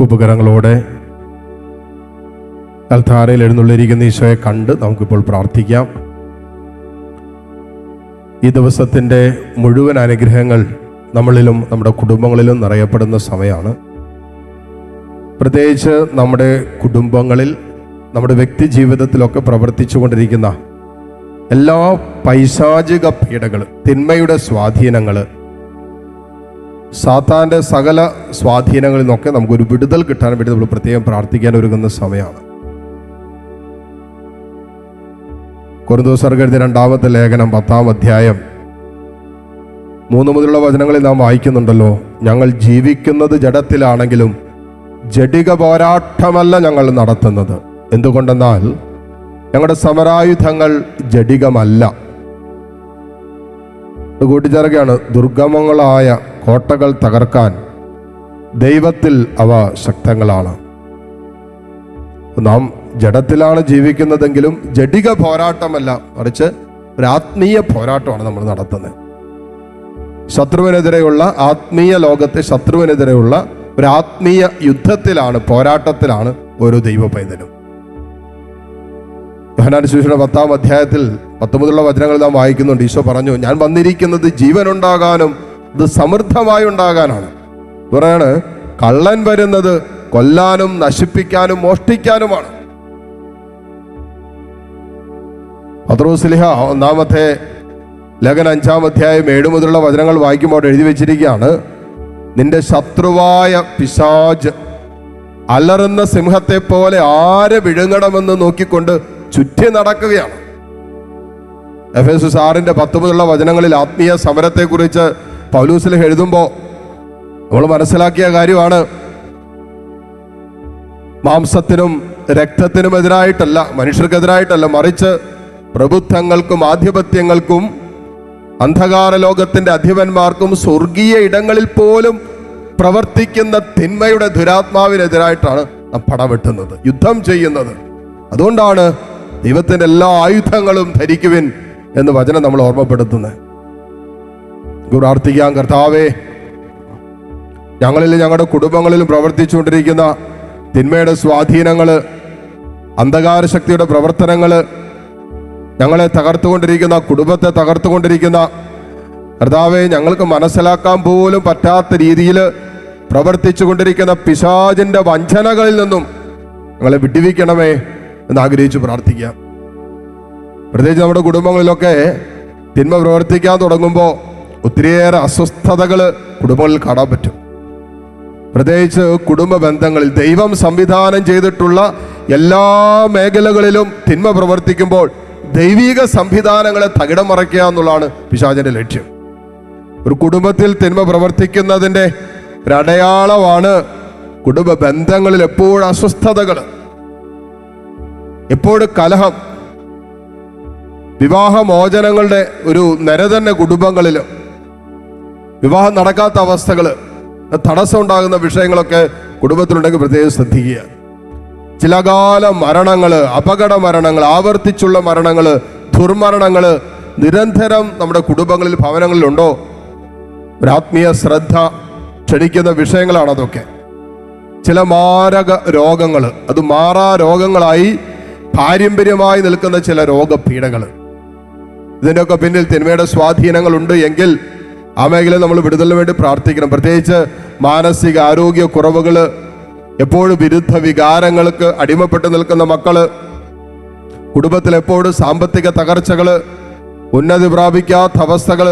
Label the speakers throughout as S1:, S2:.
S1: ഉപകരണങ്ങളോടെ കൽധാരയിൽ എഴുന്നള്ളിരിക്കുന്ന ഈശോയെ കണ്ട് നമുക്കിപ്പോൾ പ്രാർത്ഥിക്കാം. ഈ ദിവസത്തിന്റെ മുഴുവൻ അനുഗ്രഹങ്ങൾ നമ്മളിലും നമ്മുടെ കുടുംബങ്ങളിലും നിറയപ്പെടുന്ന സമയമാണ്. പ്രത്യേകിച്ച് നമ്മുടെ കുടുംബങ്ങളിൽ നമ്മുടെ വ്യക്തി ജീവിതത്തിലൊക്കെ പ്രവർത്തിച്ചു കൊണ്ടിരിക്കുന്ന എല്ലാ പൈശാചിക പീഡകൾ തിന്മയുടെ സ്വാധീനങ്ങൾ സാത്താന്റെ സകല സ്വാധീനങ്ങളിൽ നിന്നൊക്കെ നമുക്കൊരു വിടുതൽ കിട്ടാൻ വേണ്ടി നമ്മൾ പ്രത്യേകം പ്രാർത്ഥിക്കാൻ ഒരുങ്ങുന്ന സമയമാണ്. കുറുദോസർഗഴുതിയ രണ്ടാമത്തെ ലേഖനം പത്താം അധ്യായം. മൂന്ന് മുതലുള്ള വചനങ്ങളിൽ നാം വായിക്കുന്നുണ്ടല്ലോ ഞങ്ങൾ ജീവിക്കുന്നത് ജഡത്തിലാണെങ്കിലും ജഡിക പോരാട്ടമല്ല ഞങ്ങൾ നടത്തുന്നത്. എന്തുകൊണ്ടെന്നാൽ ഞങ്ങളുടെ സമരായുധങ്ങൾ ജഡികമല്ല. കൂട്ടിച്ചേർക്കുകയാണ്. ദുർഗമങ്ങളായ കോട്ടകൾ തകർക്കാൻ ദൈവത്തിൽ അവ ശക്തങ്ങളാണ്. നാം ജഡത്തിലാണ് ജീവിക്കുന്നതെങ്കിലും ജഡിക പോരാട്ടമല്ല മറിച്ച് ഒരു ആത്മീയ പോരാട്ടമാണ് നമ്മൾ നടത്തുന്നത്. ശത്രുവിനെതിരെയുള്ള ആത്മീയ ലോകത്തെ ശത്രുവിനെതിരെയുള്ള ഒരു ആത്മീയ യുദ്ധത്തിലാണ് പോരാട്ടത്തിലാണ് ഓരോ ദൈവ പൈതലും. യോഹനാനുശേഷിയുടെ പത്താം അധ്യായത്തിൽ പത്തൊമ്പതുള്ള വചനങ്ങൾ നാം വായിക്കുന്നുണ്ട്. ഈശോ പറഞ്ഞു ഞാൻ വന്നിരിക്കുന്നത് ജീവൻ ഉണ്ടാകാനും ഇത് സമൃദ്ധമായി ഉണ്ടാകാനാണ്. പറയാണ് കള്ളൻ വരുന്നത് കൊല്ലാനും നശിപ്പിക്കാനും മോഷ്ടിക്കാനുമാണ്. പത്രോസ്ലിഹ ഒന്നാമത്തെ ലഗൻ അഞ്ചാം അധ്യായം ഏഴു മുതലുള്ള വചനങ്ങൾ വായിക്കുമ്പോൾ എഴുതി വെച്ചിരിക്കുകയാണ്. നിന്റെ ശത്രുവായ പിശാജ് അലറുന്ന സിംഹത്തെ പോലെ ആരെ വിഴുങ്ങണമെന്ന് നോക്കിക്കൊണ്ട് ചുറ്റി നടക്കുകയാണ്. എഫ് എസ് സാറിന്റെ മുതലുള്ള വചനങ്ങളിൽ ആത്മീയ സമരത്തെക്കുറിച്ച് പൗലൂസിൽ എഴുതുമ്പോൾ നമ്മൾ മനസ്സിലാക്കിയ കാര്യമാണ്. മാംസത്തിനും രക്തത്തിനും എതിരായിട്ടല്ല മനുഷ്യർക്കെതിരായിട്ടല്ല മറിച്ച് പ്രബുദ്ധങ്ങൾക്കും ആധിപത്യങ്ങൾക്കും അന്ധകാര ലോകത്തിന്റെ അധിപന്മാർക്കും സ്വർഗീയ ഇടങ്ങളിൽ പോലും പ്രവർത്തിക്കുന്ന തിന്മയുടെ ദുരാത്മാവിനെതിരായിട്ടാണ് നാം പടവെട്ടുന്നത് യുദ്ധം ചെയ്യുന്നത്. അതുകൊണ്ടാണ് ദൈവത്തിന്റെ എല്ലാ ആയുധങ്ങളും ധരിക്കുവിൻ എന്ന് വചനം നമ്മൾ ഓർമ്മപ്പെടുത്തുന്നത്. പ്രാർത്ഥിക്കാം കർത്താവേ. ഞങ്ങളിൽ ഞങ്ങളുടെ കുടുംബങ്ങളിലും പ്രവർത്തിച്ചുകൊണ്ടിരിക്കുന്ന തിന്മയുടെ സ്വാധീനങ്ങൾ അന്ധകാര ശക്തിയുടെ പ്രവർത്തനങ്ങൾ ഞങ്ങളെ തകർത്തുകൊണ്ടിരിക്കുന്ന കുടുംബത്തെ തകർത്തുകൊണ്ടിരിക്കുന്ന കർത്താവെ ഞങ്ങൾക്ക് മനസ്സിലാക്കാൻ പോലും പറ്റാത്ത രീതിയിൽ പ്രവർത്തിച്ചു കൊണ്ടിരിക്കുന്ന പിശാചിന്റെ വഞ്ചനകളിൽ നിന്നും ഞങ്ങളെ വിട്ടുവിക്കണമേ എന്ന് ആഗ്രഹിച്ച് പ്രാർത്ഥിക്കാം. പ്രത്യേകിച്ച് നമ്മുടെ കുടുംബങ്ങളിലൊക്കെ തിന്മ പ്രവർത്തിക്കാൻ തുടങ്ങുമ്പോൾ ഒത്തിരിയേറെ അസ്വസ്ഥതകൾ കുടുംബങ്ങളിൽ കാണാൻ പറ്റും. പ്രത്യേകിച്ച് കുടുംബ ബന്ധങ്ങളിൽ ദൈവം സംവിധാനം ചെയ്തിട്ടുള്ള എല്ലാ മേഖലകളിലും തിന്മ പ്രവർത്തിക്കുമ്പോൾ ദൈവിക സംവിധാനങ്ങളെ തകിടം മറയ്ക്കുക എന്നുള്ളതാണ് പിശാചന്റെ ലക്ഷ്യം. ഒരു കുടുംബത്തിൽ തിന്മ പ്രവർത്തിക്കുന്നതിന്റെ ഒരടയാളമാണ് കുടുംബ ബന്ധങ്ങളിൽ എപ്പോഴും അസ്വസ്ഥതകൾ എപ്പോഴും കലഹം. വിവാഹമോചനങ്ങളുടെ ഒരു നിര തന്നെ കുടുംബങ്ങളിൽ വിവാഹം നടക്കാത്ത അവസ്ഥകൾ തടസ്സം ഉണ്ടാകുന്ന വിഷയങ്ങളൊക്കെ കുടുംബത്തിലുണ്ടെങ്കിൽ പ്രത്യേകം ശ്രദ്ധിക്കുക. ചില കാല മരണങ്ങൾ അപകട മരണങ്ങൾ ആവർത്തിച്ചുള്ള മരണങ്ങൾ ദുർമരണങ്ങൾ നിരന്തരം നമ്മുടെ കുടുംബങ്ങളിൽ ഭവനങ്ങളിലുണ്ടോ ഒരാത്മീയ ശ്രദ്ധ ക്ഷണിക്കുന്ന വിഷയങ്ങളാണ് അതൊക്കെ. ചില മാരക രോഗങ്ങൾ അത് മാറാ രോഗങ്ങളായി പാരമ്പര്യമായി നിൽക്കുന്ന ചില രോഗപീഠകൾ. ഇതിന്റെയൊക്കെ പിന്നിൽ തിന്മയുടെ സ്വാധീനങ്ങളുണ്ട് എങ്കിൽ ആ മേഖലയിൽ നമ്മൾ വിടുതലിന് വേണ്ടി പ്രാർത്ഥിക്കണം. പ്രത്യേകിച്ച് മാനസിക ആരോഗ്യ കുറവുകൾ എപ്പോഴും വിരുദ്ധ വികാരങ്ങൾക്ക് അടിമപ്പെട്ട് നിൽക്കുന്ന മക്കൾ കുടുംബത്തിൽ എപ്പോഴും സാമ്പത്തിക തകർച്ചകൾ ഉന്നതി പ്രാപിക്കാത്ത അവസ്ഥകൾ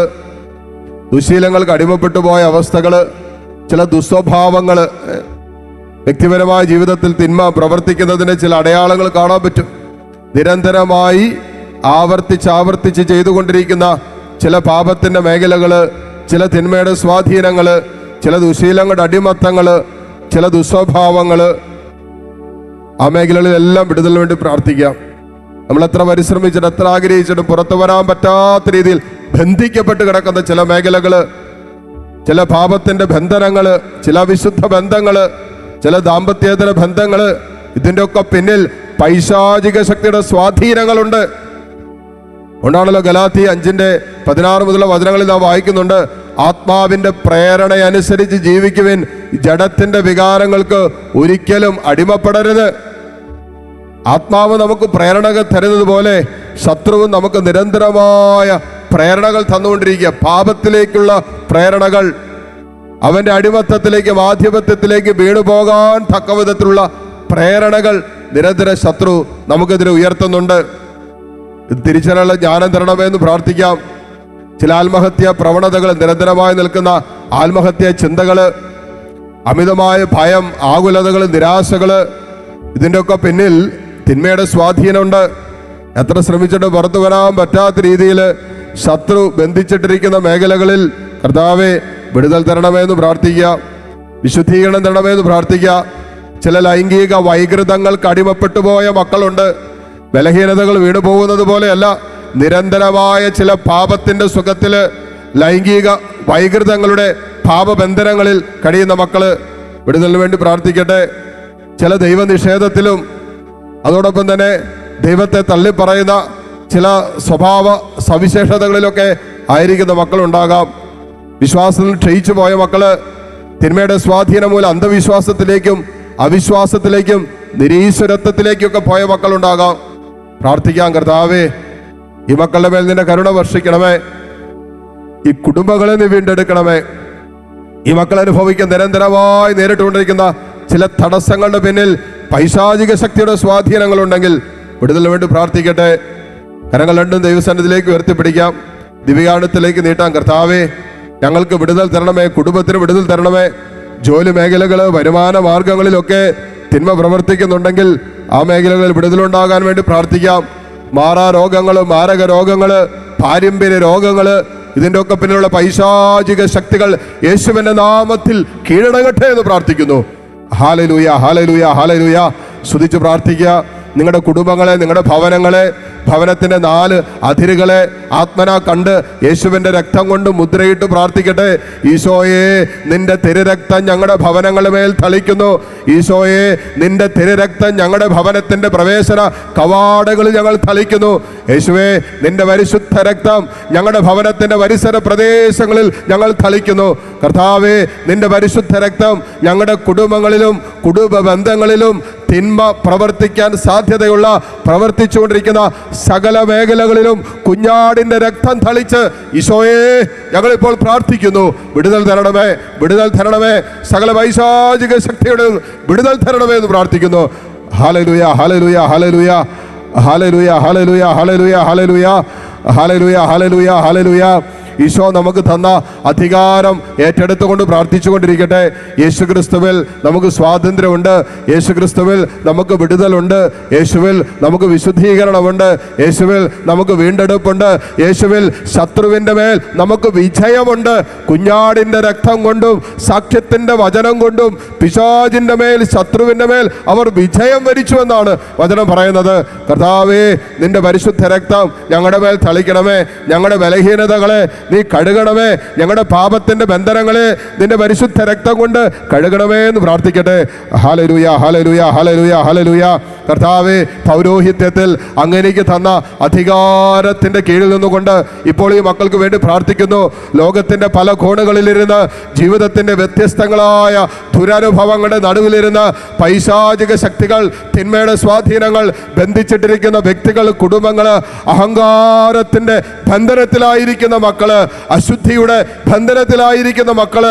S1: ദുശീലങ്ങൾക്ക് അടിമപ്പെട്ടു പോയ അവസ്ഥകൾ ചില ദുസ്വഭാവങ്ങൾ വ്യക്തിപരമായ ജീവിതത്തിൽ തിന്മ പ്രവർത്തിക്കുന്നതിന് ചില അടയാളങ്ങൾ കാണാൻ പറ്റും. നിരന്തരമായി ആവർത്തിച്ച് ആവർത്തിച്ച് ചെയ്തുകൊണ്ടിരിക്കുന്ന ചില പാപത്തിന്റെ മേഖലകൾ ചില തിന്മയുടെ സ്വാധീനങ്ങൾ ചില ദുശീലങ്ങളുടെ അടിമത്തങ്ങൾ ചില ദുസ്വഭാവങ്ങൾ ആ മേഖലകളിലെല്ലാം വിടുതലിന് വേണ്ടി പ്രാർത്ഥിക്കാം. നമ്മൾ എത്ര പരിശ്രമിച്ചിട്ട് എത്ര ആഗ്രഹിച്ചിട്ടും പുറത്തു വരാൻ പറ്റാത്ത രീതിയിൽ ബന്ധിക്കപ്പെട്ട് കിടക്കുന്ന ചില മേഖലകൾ ചില പാപത്തിന്റെ ബന്ധനങ്ങൾ ചില വിശുദ്ധ ബന്ധങ്ങൾ ചില ദാമ്പത്യേതര ബന്ധങ്ങൾ ഇതിന്റെ ഒക്കെ പിന്നിൽ പൈശാചിക ശക്തിയുടെ സ്വാധീനങ്ങളുണ്ട്. ഉണ്ടാണല്ലോ ഗലാത്തി അഞ്ചിന്റെ പതിനാറ് മുതലുള്ള വചനങ്ങളിൽ നാം വായിക്കുന്നുണ്ട് ആത്മാവിന്റെ പ്രേരണ അനുസരിച്ച് ജീവിക്കുവിൻ ജഡത്തിന്റെ വികാരങ്ങൾക്ക് ഒരിക്കലും അടിമപ്പെടരുത്. ആത്മാവ് നമുക്ക് പ്രേരണകൾ തരുന്നത് പോലെ ശത്രുവും നമുക്ക് നിരന്തരമായ പ്രേരണകൾ തന്നുകൊണ്ടിരിക്കുക. പാപത്തിലേക്കുള്ള പ്രേരണകൾ അവന്റെ അടിമത്തത്തിലേക്ക് ആധിപത്യത്തിലേക്ക് വീണുപോകാൻ തക്ക വിധത്തിലുള്ള പ്രേരണകൾ നിരന്തര ശത്രു നമുക്കെതിരെ ഉയർത്തുന്നുണ്ട്. ഇത് തിരിച്ചറിയുള്ള ജ്ഞാനം തരണമേ എന്ന് പ്രാർത്ഥിക്കാം. ചില ആത്മഹത്യ പ്രവണതകൾ നിരന്തരമായി നിൽക്കുന്ന ആത്മഹത്യ ചിന്തകൾ അമിതമായ ഭയം ആകുലതകൾ നിരാശകൾ ഇതിന്റെയൊക്കെ പിന്നിൽ തിന്മയുടെ സ്വാധീനമുണ്ട്. എത്ര ശ്രമിച്ചിട്ട് പുറത്തു വരാൻ പറ്റാത്ത രീതിയിൽ ശത്രു ബന്ധിച്ചിട്ടിരിക്കുന്ന മേഖലകളിൽ കർത്താവെ വിടുതൽ തരണമേ എന്ന് പ്രാർത്ഥിക്കുക വിശുദ്ധീകരണം തരണമേ എന്ന് പ്രാർത്ഥിക്കുക. ചില ലൈംഗിക വൈകൃതങ്ങൾക്ക് അടിമപ്പെട്ടു പോയ മക്കളുണ്ട്. ബലഹീനതകൾ വീണു പോകുന്നത് പോലെയല്ല നിരന്തരമായ ചില പാപത്തിന്റെ സുഖത്തിൽ ലൈംഗിക വൈകൃതങ്ങളുടെ പാപബന്ധനങ്ങളിൽ കഴിയുന്ന മക്കൾ വിടുതലിന് വേണ്ടി പ്രാർത്ഥിക്കട്ടെ. ചില ദൈവനിഷേധത്തിലും അതോടൊപ്പം തന്നെ ദൈവത്തെ തള്ളിപ്പറയുന്ന ചില സ്വഭാവ സവിശേഷതകളിലൊക്കെ ആയിരിക്കുന്ന മക്കളുണ്ടാകാം. വിശ്വാസത്തിൽ ക്ഷയിച്ചു പോയ മക്കൾ തിന്മയുടെ സ്വാധീനം മൂലം അന്ധവിശ്വാസത്തിലേക്കും അവിശ്വാസത്തിലേക്കും നിരീശ്വരത്വത്തിലേക്കൊക്കെ പോയ മക്കളുണ്ടാകാം. പ്രാർത്ഥിക്കാം കർത്താവേ ഈ മക്കളുടെ മേൽ നിന്റെ കരുണ വർഷിക്കണമേ. ഈ കുടുംബങ്ങളെ നീ വീണ്ടെടുക്കണമേ. ഈ മക്കൾ അനുഭവിക്കുന്ന നിരന്തരമായി നേരിട്ടുകൊണ്ടിരിക്കുന്ന ചില തടസ്സങ്ങളുടെ പിന്നിൽ പൈശാചിക ശക്തിയുടെ സ്വാധീനങ്ങളുണ്ടെങ്കിൽ വിടുതലിന് വേണ്ടി പ്രാർത്ഥിക്കട്ടെ. കരങ്ങൾ രണ്ടും ദൈവസന്നിധിയിലേക്ക് ഉയർത്തിപ്പിടിക്കാം. ദിവ്യാണത്തിലേക്ക് നീട്ടാം കർത്താവേ. ഞങ്ങൾക്ക് വിടുതൽ തരണമേ കുടുംബത്തിന് വിടുതൽ തരണമേ. ജോലി മേഖലകൾ വരുമാന മാർഗങ്ങളിലൊക്കെ തിന്മ പ്രവർത്തിക്കുന്നുണ്ടെങ്കിൽ ആ മേഖലകളിൽ വിടുതലുണ്ടാകാൻ വേണ്ടി പ്രാർത്ഥിക്കാം. മാറാ രോഗങ്ങൾ മാരക രോഗങ്ങൾ പാരമ്പര്യ രോഗങ്ങൾ ഇതിന്റെ ഒക്കെ പിന്നിലുള്ള പൈശാചിക ശക്തികൾ യേശുവിന്റെ നാമത്തിൽ കീഴടങ്ങട്ടെ എന്ന് പ്രാർത്ഥിക്കുന്നു. Hallelujah hallelujah hallelujah. സ്തുതിച്ച് പ്രാർത്ഥിക്കുക. നിങ്ങളുടെ കുടുംബങ്ങളെ നിങ്ങളുടെ ഭവനങ്ങളെ ഭവനത്തിന്റെ നാല് അതിരുകളെ ആത്മന കണ്ട് യേശുവിന്റെ രക്തം കൊണ്ട് മുദ്രയിട്ട് പ്രാർത്ഥിക്കട്ടെ. ഈശോയെ നിന്റെ തിരുരക്തം ഞങ്ങളുടെ ഭവനങ്ങളുടെ മേൽ തളിക്കുന്നു. ഈശോയെ നിന്റെ തിരുരക്തം ഞങ്ങളുടെ ഭവനത്തിന്റെ പ്രവേശന കവാടങ്ങളിൽ ഞങ്ങൾ തളിക്കുന്നു. യേശുവേ നിന്റെ പരിശുദ്ധ രക്തം ഞങ്ങളുടെ ഭവനത്തിന്റെ പരിസര പ്രദേശങ്ങളിൽ ഞങ്ങൾ തളിക്കുന്നു. കർത്താവേ നിന്റെ പരിശുദ്ധ രക്തം ഞങ്ങളുടെ കുടുംബങ്ങളിലും കുടുംബ ബന്ധങ്ങളിലും തിന്മ പ്രവർത്തിക്കാൻ സാധ്യതയുള്ള പ്രവർത്തിച്ചുകൊണ്ടിരിക്കുന്ന സകല മേഖലകളിലും കുഞ്ഞാടിന്റെ രക്തം തളിച്ച് ഈശോയെ ഞങ്ങളിപ്പോൾ പ്രാർത്ഥിക്കുന്നു. വിടുതൽ തരണമേ വിടുതൽ തരണമേ. സകല വൈശാചിക ശക്തിയുടെ വിടുതൽ തരണമേ എന്ന് പ്രാർത്ഥിക്കുന്നു. ഹാലലുയ ഹാലലുയ ഹാലലുയ. ഹാലലുയ ഹാലലുയ ഹാലലുയ ഹാലലുയ. ഹാലലുയ ഹാലലുയ ഹാലലുയ. ഈശോ നമുക്ക് തന്ന അധികാരം ഏറ്റെടുത്തുകൊണ്ട് പ്രാർത്ഥിച്ചുകൊണ്ടിരിക്കട്ടെ. യേശുക്രിസ്തുവിൽ നമുക്ക് സ്വാതന്ത്ര്യമുണ്ട്. യേശുക്രിസ്തുവിൽ നമുക്ക് വിടുതലുണ്ട്. യേശുവിൽ നമുക്ക് വിശുദ്ധീകരണമുണ്ട്. യേശുവിൽ നമുക്ക് വീണ്ടെടുപ്പുണ്ട്. യേശുവിൽ ശത്രുവിന്റെ മേൽ നമുക്ക് വിജയമുണ്ട്. കുഞ്ഞാടിന്റെ രക്തം കൊണ്ടും സാക്ഷ്യത്തിന്റെ വചനം കൊണ്ടും പിശാചിന്റെ മേൽ ശത്രുവിന്റെ മേൽ അവർ വിജയം വരിച്ചുവെന്നാണ് വചനം പറയുന്നത്. കർത്താവേ നിന്റെ പരിശുദ്ധ രക്തം ഞങ്ങളുടെ മേൽ തളിക്കണമേ. ഞങ്ങളുടെ ബലഹീനതകളെ നീ കഴുകണമേ. ഞങ്ങളുടെ പാപത്തിന്റെ ബന്ധനങ്ങളെ നിന്റെ പരിശുദ്ധ രക്തം കൊണ്ട് കഴുകണമേ എന്ന് പ്രാർത്ഥിക്കട്ടെ. ഹാലലൂയ ഹാലലൂയ ഹാലലൂയ ഹാലലൂയ കർത്താവെ പൗരോഹിത്യത്തിൽ അങ്ങനെക്ക് തന്ന അധികാരത്തിന്റെ കീഴിൽ നിന്നുകൊണ്ട് ഇപ്പോൾ ഈ മക്കൾക്ക് വേണ്ടി പ്രാർത്ഥിക്കുന്നു. ലോകത്തിന്റെ പല കോണുകളിലിരുന്ന് ജീവിതത്തിന്റെ വ്യത്യസ്തങ്ങളായ ദുരനുഭവങ്ങളുടെ നടുവിലിരുന്ന് പൈശാചിക ശക്തികൾ തിന്മയുടെ സ്വാധീനങ്ങൾ ബന്ധിച്ചിട്ടിരിക്കുന്ന വ്യക്തികൾ കുടുംബങ്ങൾ അഹങ്കാരത്തിന്റെ ബന്ധനത്തിലായിരിക്കുന്ന മക്കൾ അശുദ്ധിയുടെ ബന്ധനത്തിലായിരിക്കുന്ന മക്കൾ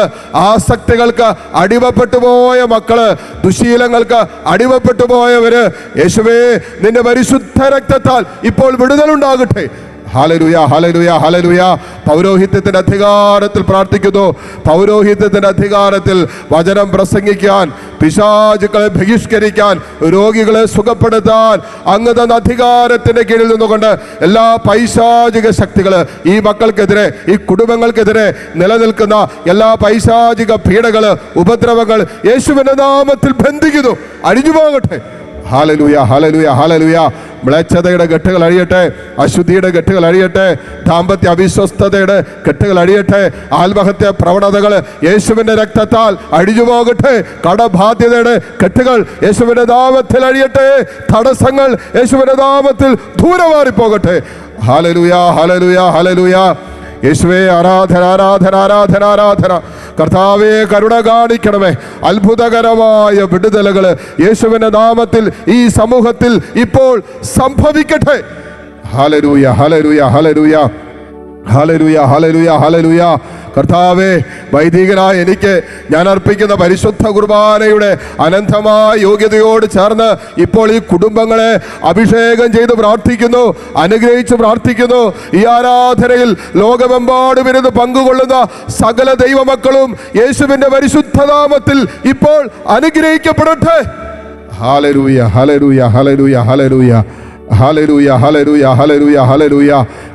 S1: ആസക്തികൾക്ക് അടിമപ്പെട്ടു പോയ മക്കൾ ദുശീലങ്ങൾക്ക് അടിമപ്പെട്ടു പോയവര് യേശുവേ നിന്റെ പരിശുദ്ധ രക്തത്താൽ ഇപ്പോൾ വിടുതലുണ്ടാകട്ടെ. ഹാലലുയ ഹാലലുയ ഹാലലുയ പൗരോഹിത്യത്തിന്റെ അധികാരത്തിൽ പ്രാർത്ഥിക്കുന്നു. പൗരോഹിത്യത്തിന്റെ അധികാരത്തിൽ വചനം പ്രസംഗിക്കാൻ പിശാചുക്കളെ ബഹിഷ്കരിക്കാൻ രോഗികളെ സുഖപ്പെടുത്താൻ അങ്ങ് തന്ന അധികാരത്തിന്റെ കീഴിൽ നിന്നുകൊണ്ട് എല്ലാ പൈശാചിക ശക്തികൾ ഈ മക്കൾക്കെതിരെ ഈ കുടുംബങ്ങൾക്കെതിരെ നിലനിൽക്കുന്ന എല്ലാ പൈശാചിക പീഡകൾ ഉപദ്രവങ്ങൾ യേശുവിന്റെ നാമത്തിൽ ബന്ധിക്കുന്നു. അഴിഞ്ഞു പോകട്ടെ. ഹാലലൂയ ഹാലലൂയ ഹാലലൂയ മ്ലേച്ഛതയുടെ കെട്ടുകൾ അഴിയട്ടെ അശുദ്ധിയുടെ കെട്ടുകൾ അഴിയട്ടെ ദാമ്പത്യ അവിശ്വസ്തതയുടെ കെട്ടുകൾ അഴിയട്ടെ ആത്മഹത്യ പ്രവണതകൾ യേശുവിന്റെ രക്തത്താൽ അഴിഞ്ഞു പോകട്ടെ കടബാധ്യതയുടെ കെട്ടുകൾ യേശുവിന്റെ നാമത്തിൽ അഴിയട്ടെ തടസ്സങ്ങൾ യേശുവിന്റെ നാമത്തിൽ ദൂരമാറിപ്പോകട്ടെ. ഹാലലുയ ഹാലലുയ ഹാലലുയ യേശുവേ ആരാധന ആരാധന ആരാധന ആരാധന. കർത്താവെ കരുണ കാണിക്കണമേ. അത്ഭുതകരമായ വിടുതലുകൾ യേശുവിന്റെ നാമത്തിൽ ഈ സമൂഹത്തിൽ ഇപ്പോൾ സംഭവിക്കട്ടെ. Hallelujah hallelujah hallelujah hallelujah hallelujah hallelujah കർത്താവെ വൈദികനായ എനിക്ക് ഞാൻ അർപ്പിക്കുന്ന പരിശുദ്ധ കുർബാനയുടെ അനന്തമായ യോഗ്യതയോട് ചേർന്ന് ഇപ്പോൾ ഈ കുടുംബങ്ങളെ അഭിഷേകം ചെയ്ത് പ്രാർത്ഥിക്കുന്നു അനുഗ്രഹിച്ച് പ്രാർത്ഥിക്കുന്നു. ഈ ആരാധനയിൽ ലോകമെമ്പാടും ഇരുന്ന് പങ്കുകൊള്ളുന്ന സകല ദൈവമക്കളും യേശുവിന്റെ പരിശുദ്ധനാമത്തിൽ ഇപ്പോൾ അനുഗ്രഹിക്കപ്പെടട്ടെ. Hallelujah hallelujah hallelujah hallelujah hallelujah hallelujah hallelujah hallelujah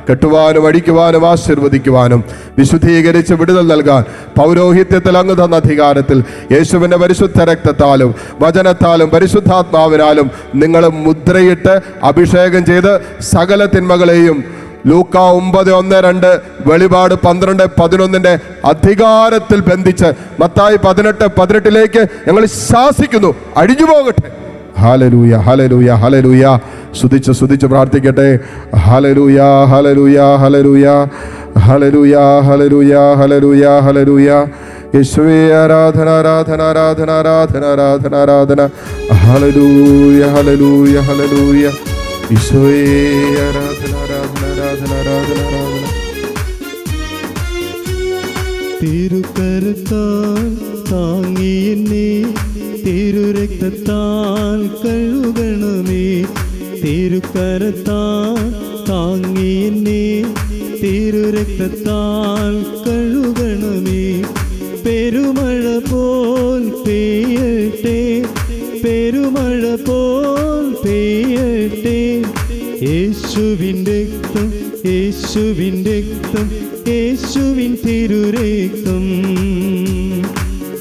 S1: കെട്ടുവാനും അടിക്കുവാനും ആശീർവദിക്കുവാനും വിശുദ്ധീകരിച്ച് വിടുതൽ നൽകാൻ പൗരോഹിത്യത്തിൽ അങ്ങ് തന്ന അധികാരത്തിൽ യേശുവിന്റെ പരിശുദ്ധ രക്തത്താലും വചനത്താലും പരിശുദ്ധാത്മാവിനാലും നിങ്ങൾ മുദ്രയിട്ട് അഭിഷേകം ചെയ്ത് സകല തിന്മകളെയും ലൂക്ക ഒമ്പത് ഒന്ന് രണ്ട് വെളിപാട് പന്ത്രണ്ട് പതിനൊന്നിന്റെ അധികാരത്തിൽ ബന്ധിച്ച് മത്തായി പതിനെട്ട് പതിനെട്ടിലേക്ക് ഞങ്ങൾ ശാസിക്കുന്നു. അഴിഞ്ഞു പോകട്ടെ. ഹലലൂയ ഹലലൂയ ഹലലൂയ. സ്തുതിച്ച് സ്തുതിച്ച് പ്രാർത്ഥിക്കട്ടെ. ഹലലൂയ ഹലലൂയ ഹലലൂയ ഹലലൂയ ഹലലൂയ ഹലലൂയ ഹലലൂയ യേശുവേ ആരാധന ആരാധന ആരാധന ആരാധന ആരാധന ആരാധന. ഹലരൂയ ഹലരൂയ ഹലരൂയ യേശുവേ ആരാധന ആരാധന ആരാധന ആരാധന ആരാധന.
S2: തിരുക്കരുത്താൽ താങ്ങി എന്നെ തിരുരക്തത്താൽ കഴുകണമേ. തിരുക്കരത്താൽ താങ്ങി എന്നെ തിരുരക്തത്താൽ കഴുകണമേ. പെരുമഴ പോൽ പെയ്യട്ടെ പെരുമഴ പോൽ പെയ്യട്ടെ. യേശുവിൻ രക്തം യേശുവിൻ രക്തം യേശുവിൻ തിരുരക്തം.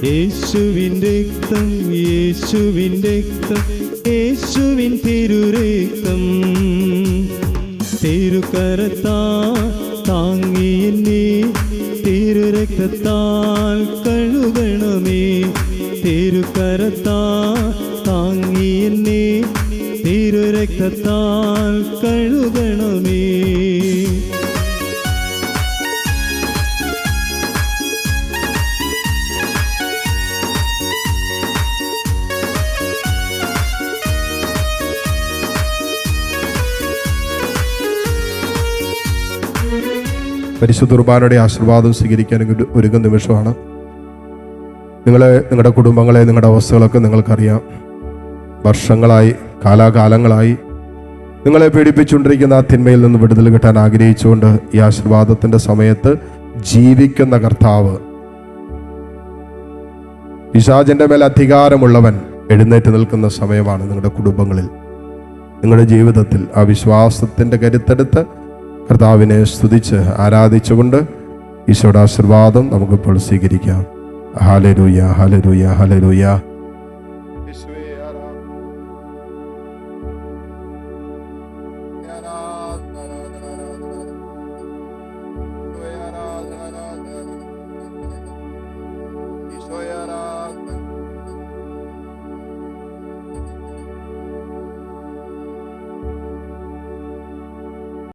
S2: യേശുവിൻ രക്തം യേശുവിൻ രക്തം യേശുവിൻ തിരുരക്തം. തിരുക്കരത്താ താങ്ങി എന്നെ തിരുരക്തത്താൽ കഴുകണമേ. തിരുക്കരത്താ താങ്ങി എന്നെ തിരുരക്തത്താൽ കഴുകണമേ.
S1: പരിശുദ്ധ കുർബാനയുടെ ആശീർവാദം സ്വീകരിക്കാൻ ഒരുങ്ങുന്ന നിമിഷമാണ്. നിങ്ങളെ നിങ്ങളുടെ കുടുംബങ്ങളെ നിങ്ങളുടെ അവസ്ഥകളൊക്കെ നിങ്ങൾക്കറിയാം. വർഷങ്ങളായി കാലാകാലങ്ങളായി നിങ്ങളെ പീഡിപ്പിച്ചുകൊണ്ടിരിക്കുന്ന ആ തിന്മയിൽ നിന്ന് വിടുതൽ കിട്ടാൻ ആഗ്രഹിച്ചുകൊണ്ട് ഈ ആശീർവാദത്തിന്റെ സമയത്ത് ജീവിക്കുന്ന കർത്താവ്. പിശാചിന്റെ മേൽ അധികാരമുള്ളവൻ എഴുന്നേറ്റ് നിൽക്കുന്ന സമയമാണ് നിങ്ങളുടെ കുടുംബങ്ങളിൽ. നിങ്ങളുടെ ജീവിതത്തിൽ ആ വിശ്വാസത്തിന്റെ കരുത്തെടുത്ത് കർത്താവിനെ സ്തുതിച്ച് ആരാധിച്ചുകൊണ്ട് ഈശോയുടെ ആശീർവാദം നമുക്കിപ്പോൾ സ്വീകരിക്കാം. Hallelujah hallelujah hallelujah